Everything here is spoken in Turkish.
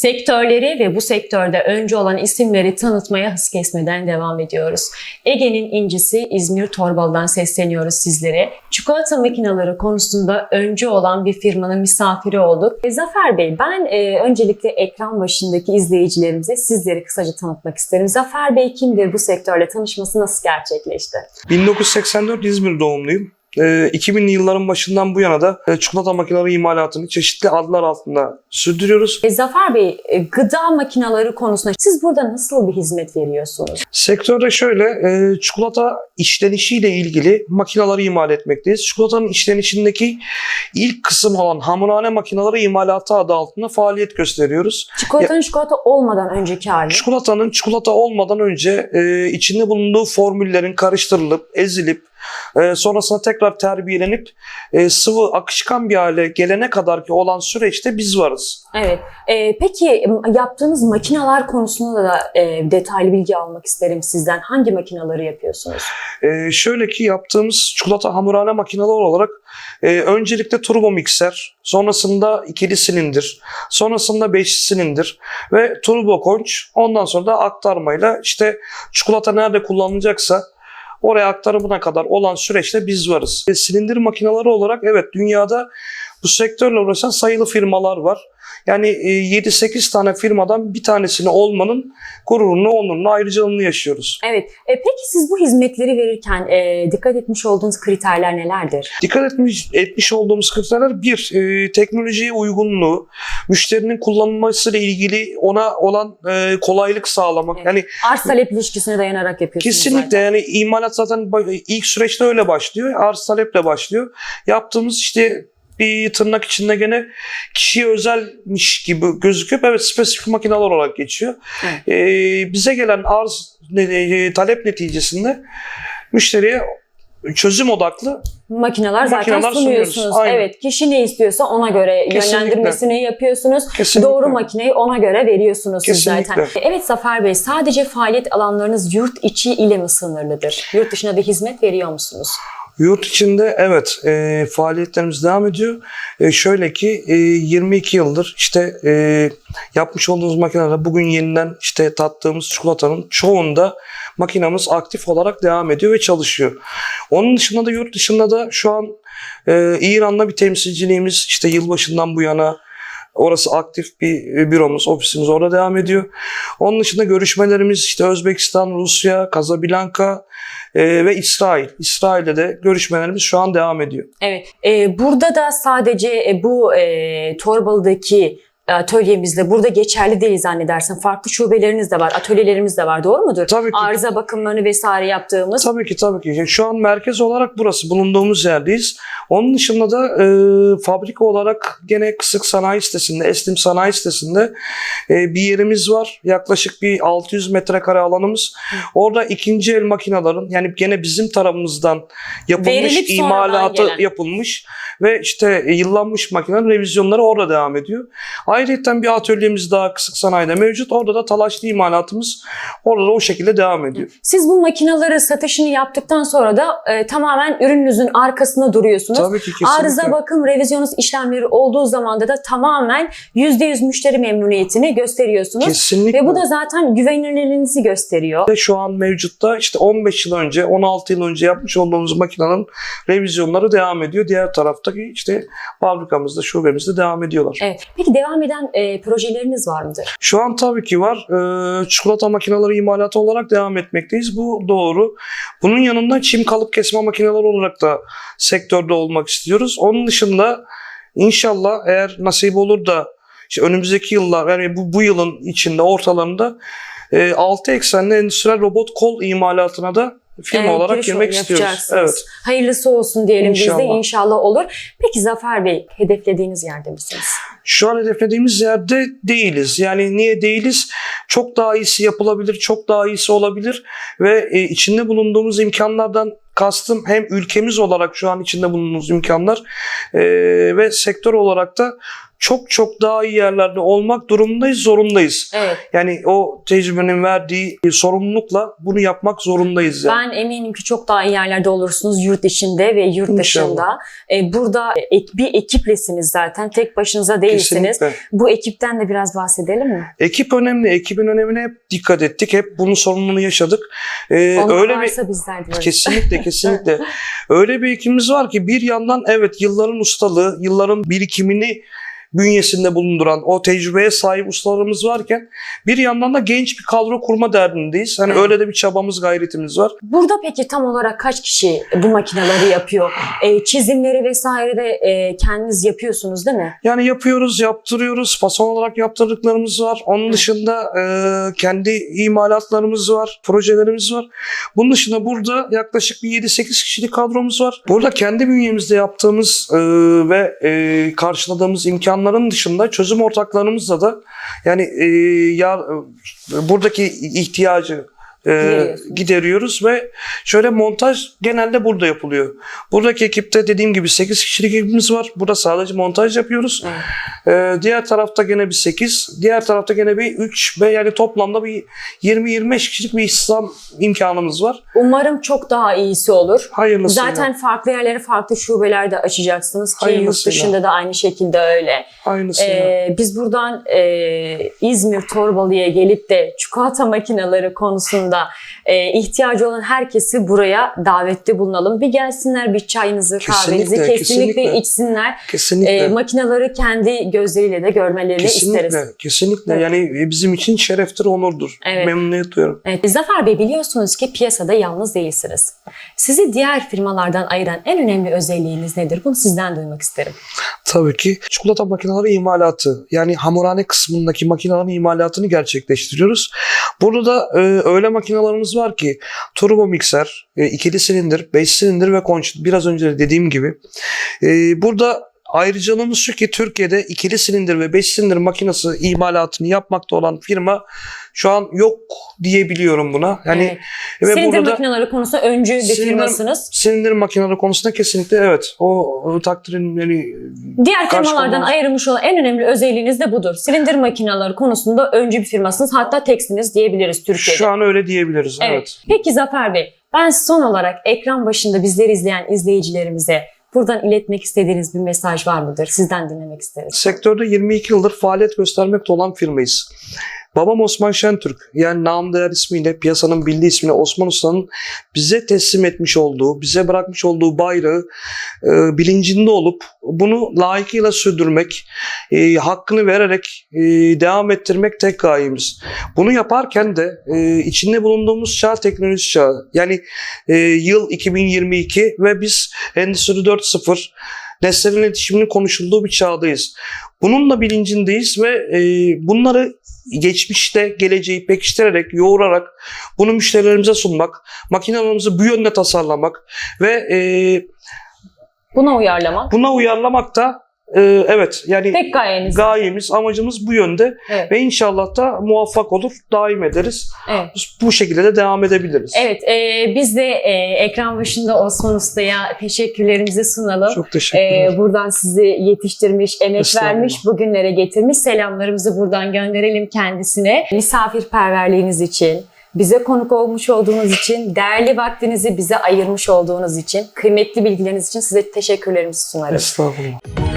Sektörleri ve bu sektörde önce olan isimleri tanıtmaya hız kesmeden devam ediyoruz. Ege'nin incisi İzmir Torbalı'dan sesleniyoruz sizlere. Çikolata makineleri konusunda önce olan bir firmanın misafiri olduk. E, Zafer Bey, ben e, öncelikle ekran başındaki izleyicilerimize sizleri kısaca tanıtmak isterim. Zafer Bey kimdir? Bu sektörle tanışması nasıl gerçekleşti? 1984 İzmir doğumluyum. Ee, 2000'li yılların başından bu yana da e, çikolata makineleri imalatını çeşitli adlar altında sürdürüyoruz. E, Zafer Bey, e, gıda makineleri konusunda siz burada nasıl bir hizmet veriyorsunuz? Sektörde şöyle, e, çikolata işlenişiyle ilgili makineleri imal etmekteyiz. Çikolatanın işlenişindeki ilk kısım olan hamurhane makineleri imalatı adı altında faaliyet gösteriyoruz. Çikolatanın çikolata olmadan önceki hali. Çikolatanın çikolata olmadan önce e, içinde bulunduğu formüllerin karıştırılıp, ezilip, e, sonrasında tekrar terbiyelenip e, sıvı akışkan bir hale gelene kadar ki olan süreçte biz varız. Evet. E, peki yaptığınız makineler konusunda da e, detaylı bilgi almak isterim sizden. Hangi makineleri yapıyorsunuz? E, şöyle ki yaptığımız çikolata hamurhane makineleri olarak e, öncelikle turbo mikser, sonrasında ikili silindir, sonrasında beşli silindir ve turbo konç. Ondan sonra da aktarmayla işte çikolata nerede kullanılacaksa oraya aktarımına kadar olan süreçte biz varız. Silindir makineleri olarak evet dünyada bu sektörle uğraşan sayılı firmalar var. Yani e, 7-8 tane firmadan bir tanesini olmanın gururunu, onurunu, ayrıcalığını yaşıyoruz. Evet. E, peki siz bu hizmetleri verirken e, dikkat etmiş olduğunuz kriterler nelerdir? Dikkat etmiş, etmiş olduğumuz kriterler bir, e, teknolojiye uygunluğu, müşterinin kullanılmasıyla ilgili ona olan e, kolaylık sağlamak. Evet. Yani Arz talep ilişkisine dayanarak yapıyorsunuz kesinlikle zaten. yani imalat zaten ilk süreçte öyle başlıyor. Arz taleple başlıyor. Yaptığımız işte bir tırnak içinde gene kişiye özelmiş gibi gözüküyor. Evet spesifik makineler olarak geçiyor. Evet. E, bize gelen arz e, talep neticesinde müşteriye çözüm odaklı Makineler zaten Makineler sunuyorsunuz. sunuyoruz, aynen. Evet. Kişi ne istiyorsa ona göre Kesinlikle. yönlendirmesini yapıyorsunuz. kesinlikle. Doğru makineyi ona göre veriyorsunuz Kesinlikle. zaten. Evet Zafer Bey, sadece faaliyet alanlarınız yurt içi ile mi sınırlıdır? Yurt dışına da hizmet veriyor musunuz? Yurt içinde evet e, faaliyetlerimiz devam ediyor. E, şöyle ki e, 22 yıldır işte e, yapmış olduğumuz makinelerde bugün yeniden işte tattığımız çikolatanın çoğunda makinamız aktif olarak devam ediyor ve çalışıyor. Onun dışında da yurt dışında da şu an e, İran'da bir temsilciliğimiz işte yılbaşından bu yana Orası aktif bir büromuz, ofisimiz orada devam ediyor. Onun dışında görüşmelerimiz işte Özbekistan, Rusya, Casablanca e, ve İsrail. İsrail'de de görüşmelerimiz şu an devam ediyor. Evet. e, burada da sadece e, bu e, Torbalı'daki atölyemizde burada geçerli değil zannedersin. Farklı şubeleriniz de var, atölyelerimiz de var. Doğru mudur? Tabii ki. Arıza bakımlarını vesaire yaptığımız. Tabii ki tabii ki. Şu an merkez olarak burası bulunduğumuz yerdeyiz. Onun dışında da e, fabrika olarak gene Kısık Sanayi Sitesi'nde, Estim Sanayi Sitesi'nde e, bir yerimiz var. Yaklaşık bir 600 metrekare alanımız. Orada ikinci el makinelerin yani gene bizim tarafımızdan yapılmış, Verilip imalatı yapılmış ve işte e, yıllanmış makinelerin revizyonları orada devam ediyor. Ayrıca bir atölyemiz daha Kısık Sanayi'de mevcut. Orada da talaşlı imalatımız orada da o şekilde devam ediyor. Siz bu makinaları satışını yaptıktan sonra da e, tamamen ürününüzün arkasında duruyorsunuz. Tabii ki kesinlikle. Arıza bakım, revizyonuz işlemleri olduğu zaman da da tamamen %100 müşteri memnuniyetini gösteriyorsunuz. Kesinlikle. Ve bu da zaten güvenilirliğinizi gösteriyor. Ve şu an mevcutta işte 15 yıl önce, 16 yıl önce yapmış olduğumuz makinenin revizyonları devam ediyor. Diğer taraftaki işte fabrikamızda, şubemizde devam ediyorlar. Evet. Peki devam eden e, projeleriniz var mıdır? Şu an tabii ki var. Ee, çikolata makineleri imalatı olarak devam etmekteyiz. Bu doğru. Bunun yanında çim kalıp kesme makineleri olarak da sektörde olmak istiyoruz. Onun dışında inşallah eğer nasip olur da işte önümüzdeki yıllar yani bu, bu yılın içinde ortalarında e, 6 eksenli endüstriyel robot kol imalatına da firma Evet, olarak girmek istiyoruz. Evet. Hayırlısı olsun diyelim biz de İnşallah. inşallah olur. Peki Zafer Bey hedeflediğiniz yerde misiniz? Şu an hedeflediğimiz yerde değiliz. Yani niye değiliz? Çok daha iyisi yapılabilir, çok daha iyisi olabilir ve e, içinde bulunduğumuz imkanlardan kastım hem ülkemiz olarak şu an içinde bulunduğumuz imkanlar e, ve sektör olarak da çok çok daha iyi yerlerde olmak durumundayız, zorundayız. Evet. Yani o tecrübenin verdiği sorumlulukla bunu yapmak zorundayız. Yani. Ben eminim ki çok daha iyi yerlerde olursunuz yurt içinde ve yurt dışında. E, burada ek- bir ekiplesiniz zaten. Tek başınıza değilsiniz. Kesinlikle. Bu ekipten de biraz bahsedelim mi? Ekip önemli. Ekibin önemine hep dikkat ettik. Hep bunun sorumluluğunu yaşadık. Ee, Onlar öyle bir bizler. Kesinlikle kesinlikle. Öyle bir ekibimiz var ki bir yandan evet yılların ustalığı, yılların birikimini bünyesinde bulunduran o tecrübeye sahip ustalarımız varken bir yandan da genç bir kadro kurma derdindeyiz. Hani Evet. öyle de bir çabamız, gayretimiz var. Burada peki tam olarak kaç kişi bu makineleri yapıyor? E, çizimleri vesaire de e, kendiniz yapıyorsunuz değil mi? Yani yapıyoruz, yaptırıyoruz. Fason olarak yaptırdıklarımız var. Onun Evet. dışında e, kendi imalatlarımız var, projelerimiz var. Bunun dışında burada yaklaşık bir 7-8 kişilik kadromuz var. Burada kendi bünyemizde yaptığımız e, ve e, karşıladığımız imkanların dışında çözüm ortaklarımızla da yani e, ya, buradaki ihtiyacı e, gideriyoruz ve şöyle montaj genelde burada yapılıyor. Buradaki ekipte dediğim gibi 8 kişilik ekibimiz var. Burada sadece montaj yapıyoruz. Evet. Ee, diğer tarafta gene bir 8, diğer tarafta gene bir 3 ve yani toplamda bir 20-25 kişilik bir istihdam imkanımız var. Umarım çok daha iyisi olur. Hayırlısı. Zaten farklı yerleri farklı şubelerde açacaksınız ki yurt Hayırlısıyla. dışında da aynı şekilde öyle. Aynısı. Ee, biz buradan e, İzmir Torbalı'ya gelip de çikolata makineleri konusunda e, ihtiyacı olan herkesi buraya davette bulunalım. Bir gelsinler bir çayınızı, kahvenizi Kesinlikle, kesinlikle, kesinlikle. içsinler. kesinlikle. E, makineleri kendi gözleriyle de görmelerini kesinlikle. isteriz. Kesinlikle. Evet. Yani bizim için şereftir, onurdur. Evet. Memnuniyet duyuyorum. Evet, Zafer Bey biliyorsunuz ki piyasada yalnız değilsiniz. Sizi diğer firmalardan ayıran en önemli özelliğiniz nedir? Bunu sizden duymak isterim. Tabii ki çikolata makineleri imalatı yani hamurhane kısmındaki makinelerin imalatını gerçekleştiriyoruz. Burada da e, öyle makinalarımız var ki turbo mikser, e, ikili silindir, 5 silindir ve konç. Biraz önce de dediğim gibi. E, burada ayrıcalığımız şu ki Türkiye'de ikili silindir ve 5 silindir makinesi imalatını yapmakta olan firma şu an yok diyebiliyorum buna. Yani Evet. ve Silindir burada da makineleri konusunda öncü bir Silindir- firmasınız. silindir makineleri konusunda kesinlikle evet. O, o takdirin yani Diğer firmalardan ayrılmış olan en önemli özelliğiniz de budur. Silindir makineleri konusunda öncü bir firmasınız. Hatta teksiniz diyebiliriz Türkiye'de. şu an öyle diyebiliriz. Evet. evet. Peki Zafer Bey, ben son olarak ekran başında bizleri izleyen izleyicilerimize buradan iletmek istediğiniz bir mesaj var mıdır? Sizden dinlemek isteriz. Sektörde 22 yıldır faaliyet göstermekte olan firmayız. Babam Osman Şentürk yani nam değer ismiyle piyasanın bildiği ismiyle Osman Usta'nın bize teslim etmiş olduğu, bize bırakmış olduğu bayrağı e, bilincinde olup bunu layıkıyla sürdürmek, e, hakkını vererek e, devam ettirmek tek gayemiz. Bunu yaparken de e, içinde bulunduğumuz çağ teknoloji çağı yani e, yıl 2022 ve biz Endüstri 4.0 nesneler iletişiminin konuşulduğu bir çağdayız. Bununla bilincindeyiz ve e, bunları geçmişte geleceği pekiştirerek, yoğurarak bunu müşterilerimize sunmak, makinelerimizi bu yönde tasarlamak ve e, Buna uyarlamak buna uyarlamak da e, evet yani tek gayeniz. gayemiz, amacımız bu yönde evet. ve inşallah da muvaffak olur, daim ederiz. evet. Bu şekilde de devam edebiliriz. Evet, e, biz de e, ekran başında Osman Usta'ya teşekkürlerimizi sunalım. Çok teşekkürler. Ee, buradan sizi yetiştirmiş, emek Estağfurullah. vermiş, bugünlere getirmiş. Selamlarımızı buradan gönderelim kendisine. Misafirperverliğiniz için, bize konuk olmuş olduğunuz için, değerli vaktinizi bize ayırmış olduğunuz için, kıymetli bilgileriniz için size teşekkürlerimizi sunarım. Estağfurullah.